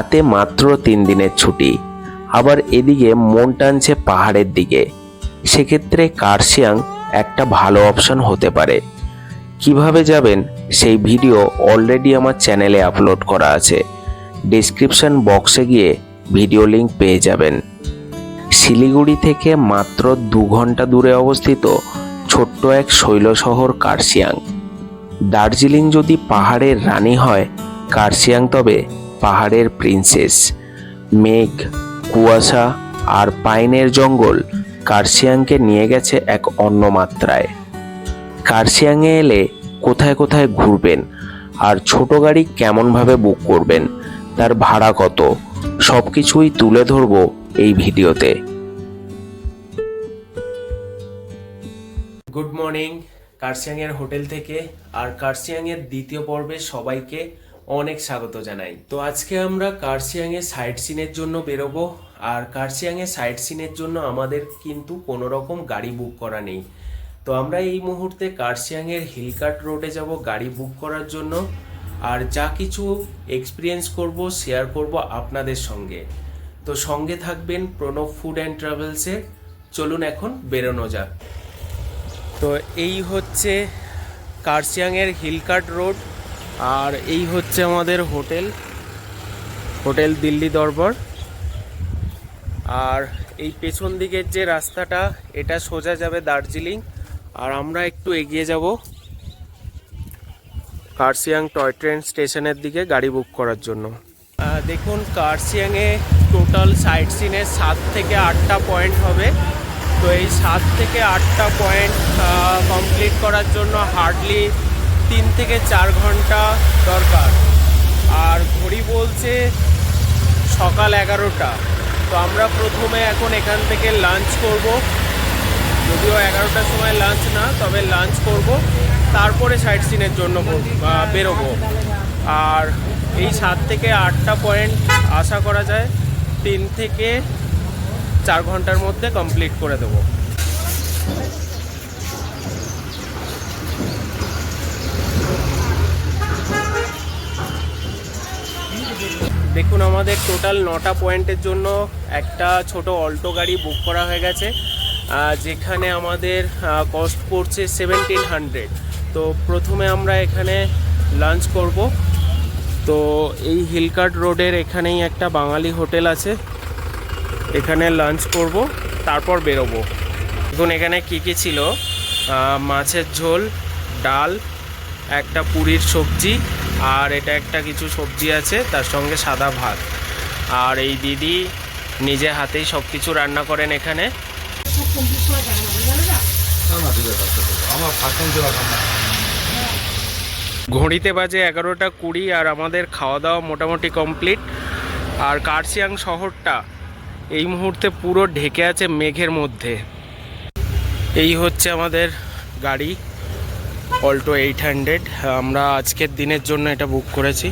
হাতে মাত্র তিন দিনের ছুটি। আবার এদিকে মন টানছে পাহাড়ের দিকে। সেক্ষেত্রে কার্শিয়াং একটা ভালো অপশন হতে পারে। কীভাবে যাবেন? সেই ভিডিও অলরেডি আমার চ্যানেলে আপলোড করা আছে। ডিসক্রিপশন বক্সে গিয়ে ভিডিও লিংক পেয়ে যাবেন। শিলিগুড়ি থেকে মাত্র দু ঘণ্টা দূরে অবস্থিত ছোট্ট এক শৈল শহর কার্শিয়াং। দার্জিলিং যদি পাহাড়ের রানী হয়, কার্শিয়াং তবে পাহাড়ের প্রিন্সেস। মেঘ, কুয়াশা আর পাইনের জঙ্গল কার্শিয়াংকে নিয়ে গেছে এক অন্য মাত্রায়। কার্শিয়াংয়ে এলে কোথায় কোথায় ঘুরবেন আর ছোট গাড়ি কেমনভাবে বুক করবেন, তার ভাড়া কত সব কিছুই তুলে ধরবো এই ভিডিওতে। গুড মর্নিং, কার্শিয়াংয়ের হোটেল থেকে আর কার্শিয়াংয়ের দ্বিতীয় পর্বে সবাইকে অনেক স্বাগত জানাই। তো আজকে আমরা কার্শিয়াংয়ে সাইট সিনের জন্য বেরোবো। আর কার্শিয়াংয়ে সাইট সিনের জন্য আমাদের কিন্তু কোনো রকম গাড়ি বুক করা নেই। তো আমরা এই মুহূর্তে কার্শিয়াংয়ের হিলকাট রোডে যাব গাড়ি বুক করার জন্য। আর যা কিছু এক্সপিরিয়েন্স করব শেয়ার করব আপনাদের সঙ্গে। তো সঙ্গে থাকবেন প্রণব ফুড অ্যান্ড ট্রাভেলসে চলুন এখন বেরোনো যাক। তো এই হচ্ছে কার্শিয়াংয়ের হিলকাট রোড। আর এই হচ্ছে আমাদের হোটেল হোটেল দিল্লি দরবার। আর এই পেছন দিকের যে রাস্তাটা, এটা সোজা যাবে দার্জিলিং। আর আমরা একটু এগিয়ে যাব কার্শিয়াং টয় ট্রেন স্টেশনের দিকে গাড়ি বুক করার জন্য। দেখুন, কার্শিয়াংয়ে টোটাল সাইট সিনে সাত থেকে আটটা পয়েন্ট হবে। তো এই সাত থেকে আটটা পয়েন্ট কমপ্লিট করার জন্য হার্ডলি তিন থেকে চার ঘণ্টা দরকার। আর ঘড়ি বলছে সকাল এগারোটা। তো আমরা প্রথমে এখন এখান থেকে লাঞ্চ করব। যদিও এগারোটার সময় লাঞ্চ না, তবে লাঞ্চ করব। তারপরে সাইট সিনের জন্য বেরোবো। আর এই সাত থেকে আটটা পয়েন্ট আশা করা যায় তিন থেকে চার ঘণ্টার মধ্যে কমপ্লিট করে দেবো। দেখুন, আমাদের টোটাল নটা পয়েন্টের জন্য একটা ছোট অল্টো গাড়ি বুক করা হয়ে গেছে যেখানে আমাদের কস্ট পড়ছে সেভেন্টিন হান্ড্রেড তো প্রথমে আমরা এখানে লাঞ্চ করব। তো এই হিলকাট রোডের এখানেই একটা বাঙালি হোটেল আছে। এখানে লাঞ্চ করব, তারপর বেরোবো। দেখুন, এখানে কী কী ছিল? মাছের ঝোল, ডাল, একটা পুরীর সবজি আর এটা একটা কিছু সবজি আছে, তার সঙ্গে সাদা ভাত। আর এই দিদি নিজে হাতেই সব কিছু রান্না করেন এখানে। ঘড়িতে বাজে এগারোটা কুড়ি আর আমাদের খাওয়া দাওয়া মোটামুটি কমপ্লিট। আর কার্শিয়াং শহরটা এই মুহূর্তে পুরো ঢেকে আছে মেঘের মধ্যে। এই হচ্ছে আমাদের গাড়ি। অল্টো এইট হান্ড্রেড আমরা আজকের দিনের জন্য এটা বুক করেছি।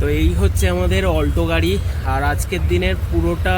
তো এই হচ্ছে আমাদের অল্টো গাড়ি। আর আজকের দিনের পুরোটা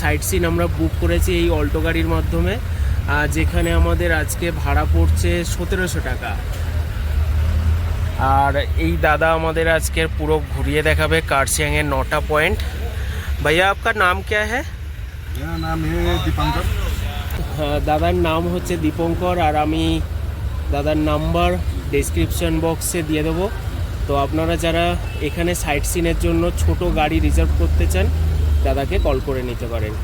সাইট সিন আমরা বুক করেছি এই অল্টো গাড়ির মাধ্যমে। যেখানে আমাদের আজকে ভাড়া পড়ছে সতেরোশো টাকা। আর এই দাদা আমাদের আজকের পুরো ঘুরিয়ে দেখাবে কার্সিয়াংয়ের নটা পয়েন্ট। ভাইয়া আপনার নাম ক্যা হ্যাঁ? নাম দীপঙ্কর। দাদার নাম হচ্ছে দীপঙ্কর। আর আমি দাদার নাম্বার ডেসক্রিপশন বক্সে দিয়ে দেবো তো আপনারা যারা এখানে সাইট সিনের জন্য ছোট গাড়ি রিজার্ভ করতে চান দাদাকে কল করে নিতে পারেন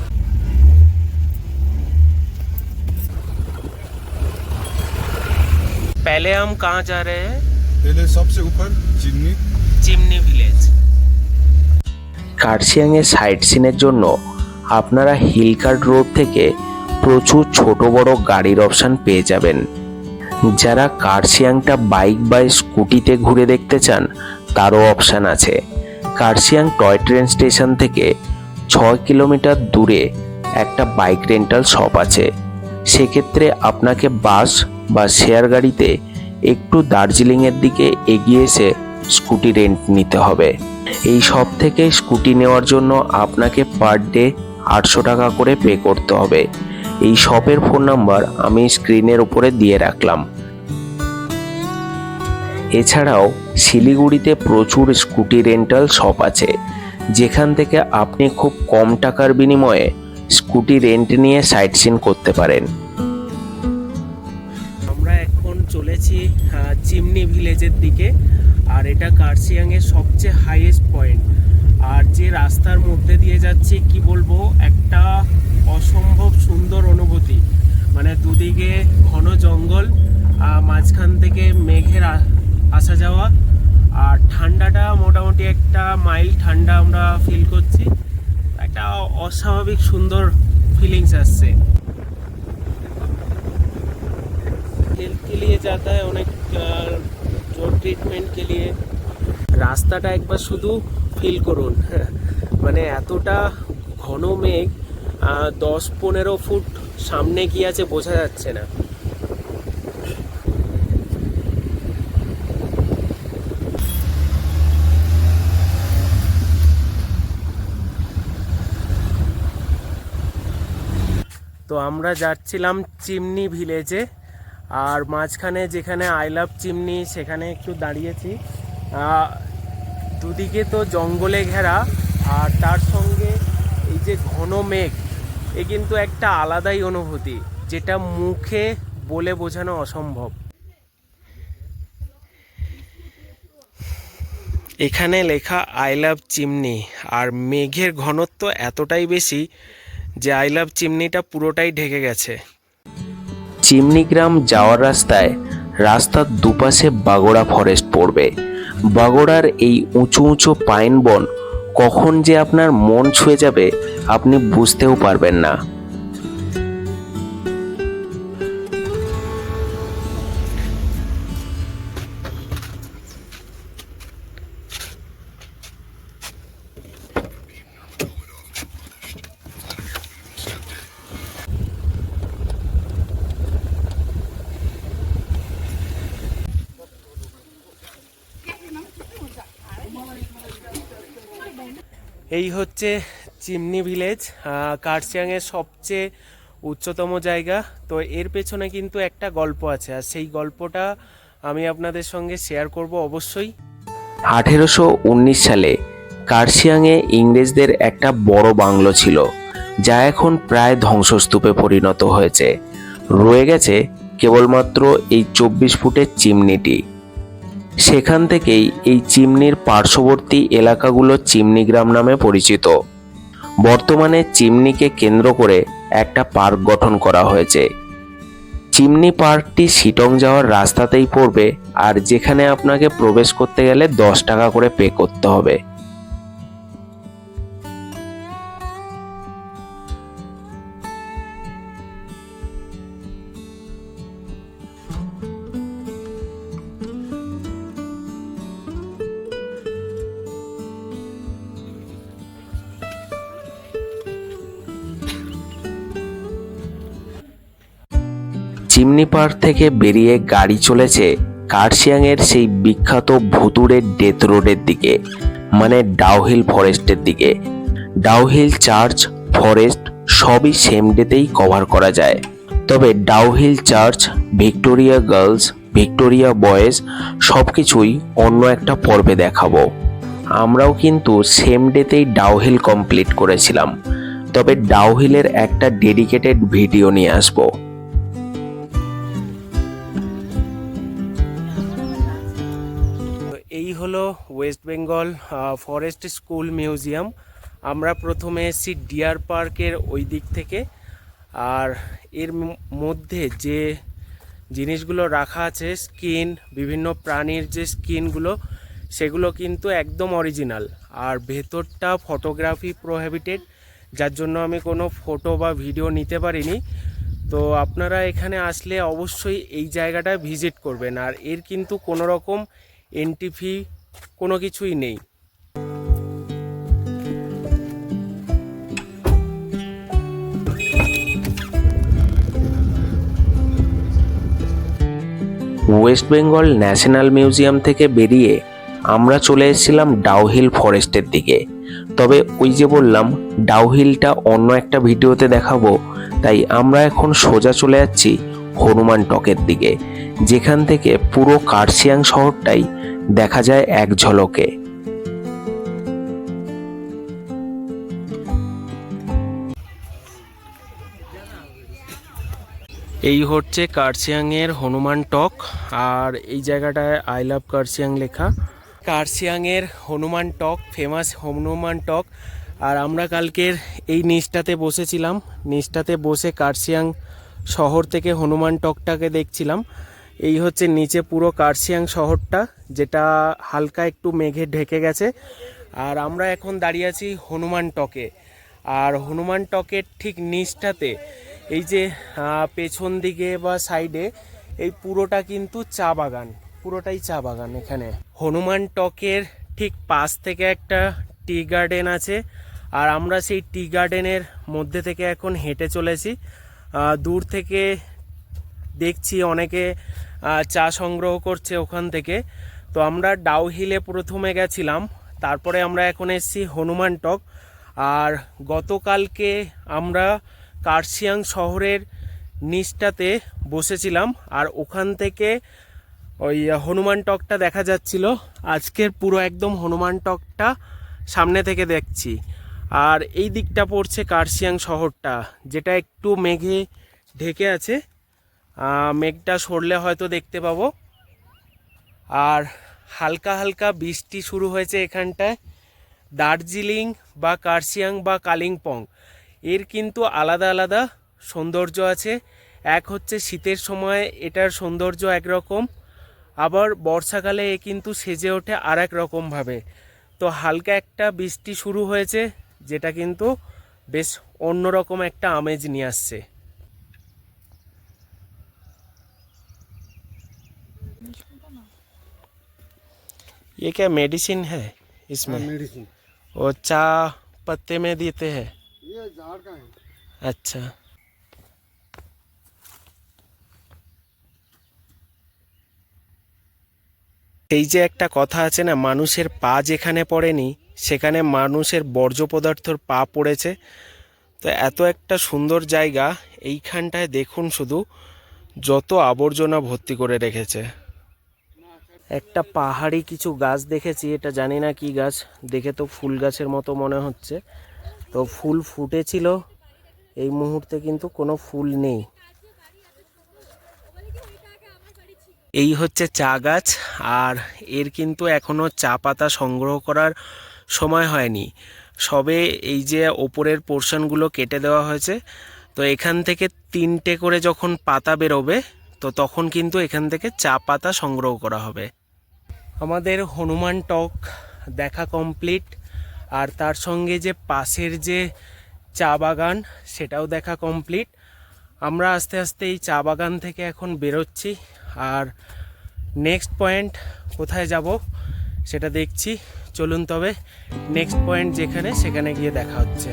पहले हम कहाँ जा रहे हैं पहले सबसे ऊपर चिमनी চিমনি ভিলেজ কার্শিয়াংয়ে সাইট সিনের জন্য আপনারা হিলকার্ট রোড থেকে প্রচুর ছোট বড় গাড়ির অপশান পেয়ে যাবেন যারা কার্শিয়াংটা বাইক বা স্কুটিতে ঘুরে দেখতে চান, তারও অপশান আছে। কার্শিয়াং টয় ট্রেন স্টেশন থেকে ছয় কিলোমিটার দূরে একটা বাইক রেন্টাল শপ আছে। সেক্ষেত্রে আপনাকে বাস বা শেয়ার গাড়িতে একটু দার্জিলিংয়ের দিকে এগিয়ে এসে স্কুটি রেন্ট নিতে হবে। এই সব থেকে স্কুটি নেওয়ার জন্য আপনাকে পার ডে আটশো টাকা করে পে করতে হবে। এই শপের ফোন নাম্বার আমি স্ক্রিনের উপরে দিয়ে রাখলাম। এছাড়াও শিলিগুড়িতে প্রচুর স্কুটি রেন্টাল শপ আছে, যেখান থেকে আপনি খুব কম টাকার বিনিময়ে স্কুটি রেন্ট নিয়ে সাইট সিন করতে পারেন। আমরা এখন চলেছি চিমনি ভিলেজের দিকে, আর এটা কার্শিয়াংয়ের সবচেয়ে হাইয়েস্ট পয়েন্ট আর যে রাস্তার মধ্যে দিয়ে যাচ্ছি, কি বলব, একটা অসম্ভব সুন্দর অনুভূতি মানে দুদিকে ঘন জঙ্গল আহ, মাঝখান থেকে মেঘের আ- আসা যাওয়া আর ঠান্ডাটা মোটামুটি একটা মাইল ঠান্ডা আমরা ফিল করছি একটা অস্বাভাবিক সুন্দর ফিলিংস আসছে हेल्थ के लिए जाता है অনেক আহ, जो ট্রিটমেন্ট के लिए রাস্তাটা একবার শুধু ফিল করুন মানে এতটা ঘন মেঘ আহ, দশ পনেরো ফুট সামনে কি আছে, বোঝা যাচ্ছে না। তো আমরা যাচ্ছিলাম চিমনি ভিলেজে, আর মাঝখানে যেখানে আই লাভ চিমনি, সেখানে একটু দাঁড়িয়েছি। দুদিকে তো জঙ্গলে ঘেরা, আর তার সঙ্গে এই যে ঘন মেঘ এ কিন্তু একটা আলাদাই অনুভূতি, যেটা মুখে বলে বোঝানো অসম্ভব। এখানে লেখা, আই লাভ চিমনি। আর মেঘের ঘনত্ব এতটাই বেশি যে আই লাভ চিমনিটা পুরোটাই ঢেকে গেছে। চিমনি গ্রাম যাওয়ার রাস্তায় রাস্তার দুপাশে বাগোড়া ফরেস্ট পড়বে। বাগোড়ার এই উঁচু উঁচু পাইন বন কখন যে আপনার মন ছুঁয়ে যাবে আপনি বুঝতেও পারবেন না। এই হচ্ছে চিমনি ভিলেজ কার্শিয়াংয়ের সবচেয়ে উচ্চতম জায়গা। তো এর পেছনে কিন্তু একটা গল্প আছে, আর সেই গল্পটা আমি আপনাদের সঙ্গে শেয়ার করব অবশ্যই। আঠেরোশো উনিশ সালে কার্শিয়াংয়ে ইংরেজদের একটা বড় বাংলো ছিল, যা এখন প্রায় ধ্বংসস্তূপে পরিণত হয়েছে। রয়ে গেছে কেবলমাত্র এই চব্বিশ ফুটের চিমনিটি। সেখান থেকেই এই চিমনির পার্শ্ববর্তী এলাকাগুলো চিমনি গ্রাম নামে পরিচিত। বর্তমানে চিমনিকে কেন্দ্র করে একটা পার্ক গঠন করা হয়েছে। চিমনি পার্কটি শিটং যাওয়ার রাস্তাতেই পড়বে আর যেখানে আপনাকে প্রবেশ করতে গেলে দশ টাকা করে পে করতে হবে। চিমনি পার্ক থেকে বেরিয়ে গাড়ি চলেছে কার্শিয়াংয়ের সেই বিখ্যাত ভুতুড়ের ডেথ রোডের দিকে মানে ডাউহিল ফরেস্টের দিকে। ডাউহিল চার্চ, ফরেস্ট সবই সেম ডেতেই কভার করা যায়। তবে Dowhill church, Victoria girls, Victoria boys সব কিছুই অন্য একটা পর্বে দেখাবো। আমরাও কিন্তু সেম ডেতেই ডাউহিল কমপ্লিট করেছিলাম। তবে ডাউহিলের একটা ডেডিকেটেড ভিডিও নিয়ে আসব। West Bengal forest school museum আমরা প্রথমে এসেছি ডিয়ার পার্কের ওই দিক থেকে। আর এর মধ্যে যে জিনিসগুলো রাখা আছে স্কিন বিভিন্ন প্রাণীর যে স্কিনগুলো সেগুলো কিন্তু একদম অরিজিনাল আর ভেতরটা ফটোগ্রাফি প্রোহেবিটেড যার জন্য আমি কোনো ফটো বা ভিডিও নিতে পারিনি। তো আপনারা এখানে আসলে অবশ্যই এই জায়গাটা ভিজিট করবেন। আর এর কিন্তু কোনো রকম এন্ট্রি ফি কোনো কিছুই নেই। ওয়েস্ট বেঙ্গল ন্যাশনাল মিউজিয়াম থেকে বেরিয়ে আমরা চলে এসেছিলাম ডাউহিল ফরেস্টের দিকে। তবে ওই যে বললাম ডাউহিলটা অন্য একটা ভিডিওতে দেখাবো, তাই আমরা এখন সোজা চলে যাচ্ছি হনুমান টকের দিকে, যেখান থেকে পুরো কার্শিয়াং শহরটাই দেখা যায় এক ঝলকে। এই হচ্ছে কার্শিয়াংয়ের হনুমান টক, আর এই জায়গাটায় আই লাভ কার্শিয়াং লেখা। কার্শিয়াংয়ের হনুমান টক ফেমাস হনুমান টক, আর আমরা কালকের এই নিচটাতে বসেছিলাম। নিচটাতে বসে কার্শিয়াং শহর থেকে হনুমান টকটাকে দেখছিলাম। এই হচ্ছে নিচে পুরো কার্শিয়াং শহরটা, যেটা হালকা একটু মেঘে ঢেকে গেছে। আর আমরা এখন দাঁড়িয়ে আছি হনুমান টকে। আর হনুমান টকের ঠিক নিচটাতে, এই যে পেছন দিকে বা সাইডে, এই পুরোটা কিন্তু চা বাগান, পুরোটাই চা বাগান এখানে। হনুমান টকের ঠিক পাশ থেকে একটা টি গার্ডেন আছে, আর আমরা সেই টি গার্ডেনের মধ্যে থেকে এখন হেঁটে চলেছি। দূর থেকে দেখছি অনেকে চা সংগ্রহ করছে ওখান থেকে। তো আমরা ডাউ হিলে প্রথমে গেছিলাম, তারপরে আমরা এখন এসেছি হনুমান টক। আর গতকালকে আমরা কার্শিয়াং শহরের নিচটাতে বসেছিলাম, আর ওখান থেকে ওই হনুমান টকটা দেখা যাচ্ছিল। আজকের পুরো একদম হনুমান টকটা সামনে থেকে দেখছি। আর এই দিকটা পড়ছে কার্শিয়াং শহরটা, যেটা একটু মেঘে ঢেকে আছে। মেঘটা সরলে হয়তো দেখতে পাবো। আর হালকা হালকা বৃষ্টি শুরু হয়েছে এখানটায়। দার্জিলিং বা কার্শিয়াং বা কালিম্পং, এর কিন্তু আলাদা আলাদা সৌন্দর্য আছে। এক হচ্ছে শীতের সময় এটার সৌন্দর্য একরকম, আবার বর্ষাকালে এ কিন্তু সেজে ওঠে আর এক রকমভাবে। তো হালকা একটা বৃষ্টি শুরু হয়েছে, যেটা কিন্তু বেশ অন্যরকম একটা আমেজ নিয়ে আসছে। ये क्या मेडिसिन है इसमें मेडिसिन वो चा पत्ते में देते हैं ये झाड़ का है अच्छा এই যে একটা কথা আছে না মানুষের পা যেখানে পড়েনি সেখানে মানুষের বর্জ্য পদার্থর পা পড়েছে তো এত একটা সুন্দর জায়গা এইখানটায় দেখুন শুধু যত আবর্জনা ভর্তি করে রেখেছে একটা পাহাড়ি কিছু গাছ দেখেছি, এটা জানি না কি গাছ, দেখে তো ফুল গাছের মতো মনে হচ্ছে। তো ফুল ফুটেছিল, এই মুহূর্তে কিন্তু কোনো ফুল নেই। এই হচ্ছে চা গাছ, আর এর কিন্তু এখনও চা পাতা সংগ্রহ করার সময় হয়নি। সবে এই যে ওপরের পোর্শনগুলো কেটে দেওয়া হয়েছে, তো এখান থেকে তিনটে করে যখন পাতা বেরোবে তো তখন কিন্তু এখান থেকে চা পাতা সংগ্রহ করা হবে। আমাদের হনুমান টক দেখা কমপ্লিট আর তার সঙ্গে যে পাশের যে চা বাগান, সেটাও দেখা কমপ্লিট আমরা আস্তে আস্তে এই চা বাগান থেকে এখন বেরোচ্ছি, আর নেক্সট পয়েন্ট কোথায় যাব সেটা দেখছি। চলুন তবে নেক্সট পয়েন্ট যেখানে, সেখানে গিয়ে দেখা হচ্ছে।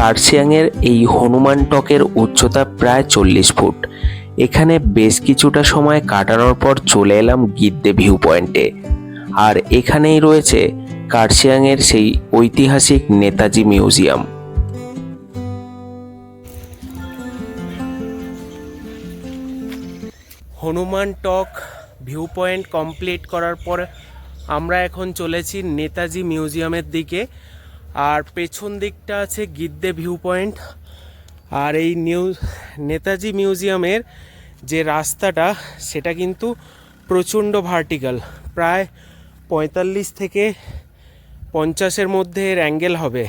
কার্শিয়াংয়ের এই হনুমান টকের উচ্চতা প্রায় চল্লিশ ফুট। এখানে বেশ কিছুটা সময় কাটানোর পর চলে এলাম গিদ্দে ভিউ পয়েন্টে। আর এখানেই রয়েছে কার্শিয়াংয়ের সেই ঐতিহাসিক Netaji museum. Hanuman Tok view point complete করার পর আমরা এখন চলেছি নেতাজি মিউজিয়ামের দিকে। আর পেছন দিকটা আছে গিদ্দে ভিউ পয়েন্ট। আর এই নিউ নেতাজি মিউজিয়ামের যে রাস্তাটা সেটা কিন্তু প্রচণ্ড ভার্টিক্যাল। প্রায় পঁয়তাল্লিশ থেকে পঞ্চাশের মধ্যে এর অ্যাঙ্গেল হবে।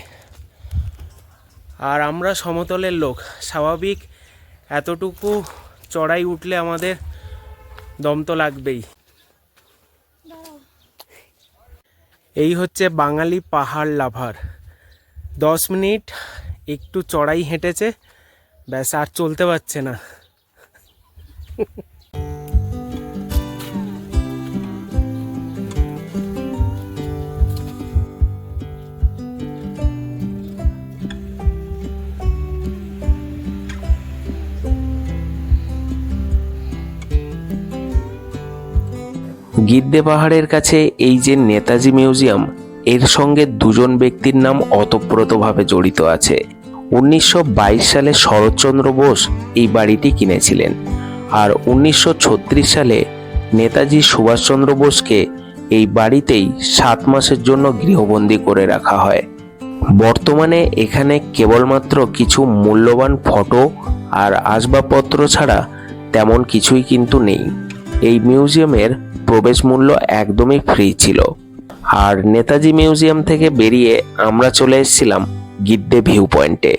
আর আমরা সমতলের লোক। স্বাভাবিক এতটুকু চড়াই উঠলে আমাদের দম তো লাগবেই। এই হচ্ছে বাঙালি পাহাড় লাভার। দশ মিনিট, একটু চড়াই হেঁটেছে, ব্যাস আর চলতে পারছে না। গিদ্দে পাহাড়ের কাছে এই যে নেতাজি মিউজিয়াম এর সঙ্গে দুজন ব্যক্তির নাম অতপ্রতভাবে জড়িত আছে। উনিশশো বাইশ সালে শরৎচন্দ্র বোস এই বাড়িটি কিনেছিলেন আর উনিশশো ছত্রিশ সালে নেতাজি সুভাষচন্দ্র বোসকে এই বাড়িতেই সাত মাসের জন্য গৃহবন্দী করে রাখা হয়। বর্তমানে এখানে কেবলমাত্র কিছু মূল্যবান ফটো আর আসবাবপত্র ছাড়া তেমন কিছুই কিন্তু নেই। এই মিউজিয়ামের প্রবেশ মূল্য একদমই ফ্রি ছিল। আর নেতাজি মিউজিয়াম থেকে বেরিয়ে আমরা চলে এসেছিলাম গিদ্দে ভিউ পয়েন্টে।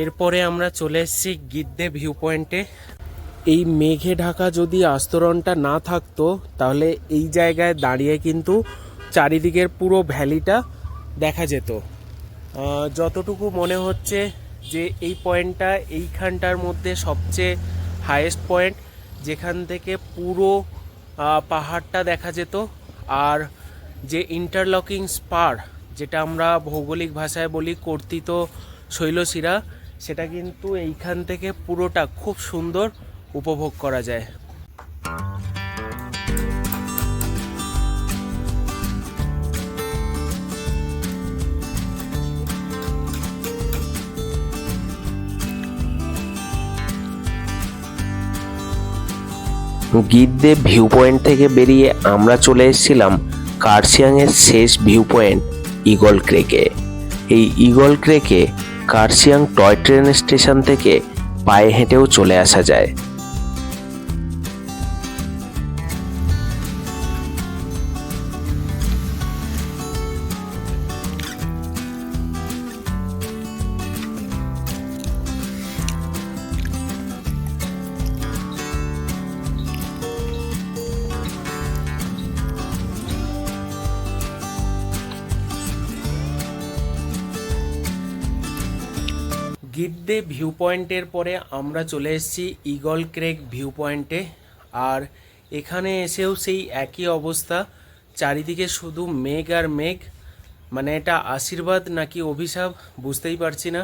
এরপরে আমরা চলে এসেছি গিদ্দে ভিউ পয়েন্টে এই মেঘে ঢাকা যদি আস্তরণটা না থাকতো, তাহলে এই জায়গায় দাঁড়িয়ে কিন্তু চারিদিকের পুরো ভ্যালিটা দেখা যেত। যতটুকু মনে হচ্ছে যে এই পয়েন্টটা এইখানটার মধ্যে সবচেয়ে হায়েস্ট পয়েন্ট যেখান থেকে পুরো পাহাড়টা দেখা যেত। আর যে ইন্টারলকিং স্পার যেটা আমরা ভৌগোলিক ভাষায় বলি কর্তিত শৈলশিরা সেটা কিন্তু এইখান থেকে পুরোটা খুব সুন্দর উপভোগ করা যায়। গিদ্দে ভিউ পয়েন্ট থেকে বেরিয়ে আমরা চলে এসেছিলাম কার্শিয়াংয়ের শেষ ভিউ পয়েন্ট ইগল ক্রেকে এই ইগল ক্রেকে কার্শিয়াং টয় ট্রেন স্টেশন থেকে পায়ে হেঁটেও চলে আসা যায়। গিদ্দে ভিউ পয়েন্টের পরে আমরা চলে এসেছি ইগল ক্রেক ভিউ পয়েন্টে আর এখানে এসেও সেই একই অবস্থা। চারিদিকে শুধু মেঘ আর মেঘ। মানে এটা আশীর্বাদ নাকি অভিশাপ বুঝতেই পারছি না।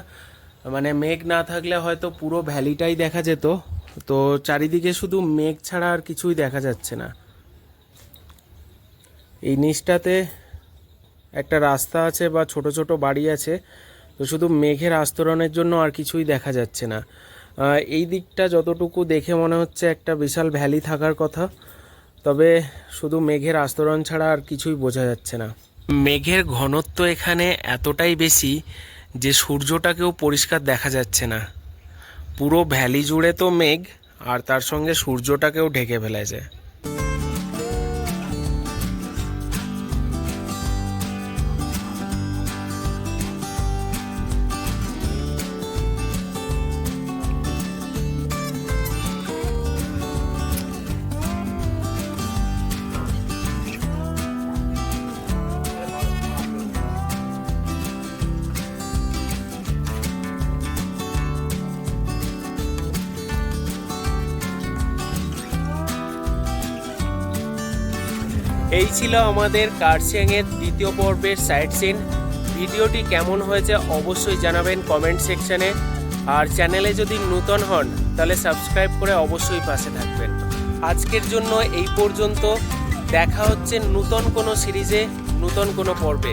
মানে মেঘ না থাকলে হয়তো পুরো ভ্যালিটাই দেখা যেত। তো চারিদিকে শুধু মেঘ ছাড়া আর কিছুই দেখা যাচ্ছে না। এই নিচটাতে একটা রাস্তা আছে বা ছোট ছোট বাড়ি আছে। তো শুধু মেঘের আস্তরণের জন্য আর কিছুই দেখা যাচ্ছে না। এই দিকটা যতটুকু দেখে মনে হচ্ছে একটা বিশাল ভ্যালি থাকার কথা, তবে শুধু মেঘের আস্তরণ ছাড়া আর কিছুই বোঝা যাচ্ছে না। মেঘের ঘনত্ব এখানে এতটাই বেশি যে সূর্যটাকেও পরিষ্কার দেখা যাচ্ছে না। পুরো ভ্যালি জুড়ে তো মেঘ, আর তার সঙ্গে সূর্যটাকেও ঢেকে ফেলেছে এই ছিল আমাদের কার্শিয়াংয়ের দ্বিতীয় পর্বের সাইট সিন ভিডিওটি কেমন হয়েছে অবশ্যই জানাবেন কমেন্ট সেকশনে আর চ্যানেলে যদি নূতন হন, তাহলে সাবস্ক্রাইব করে অবশ্যই পাশে থাকবেন। আজকের জন্য এই পর্যন্ত। দেখা হচ্ছে নূতন কোনো সিরিজে নূতন কোনো পর্বে।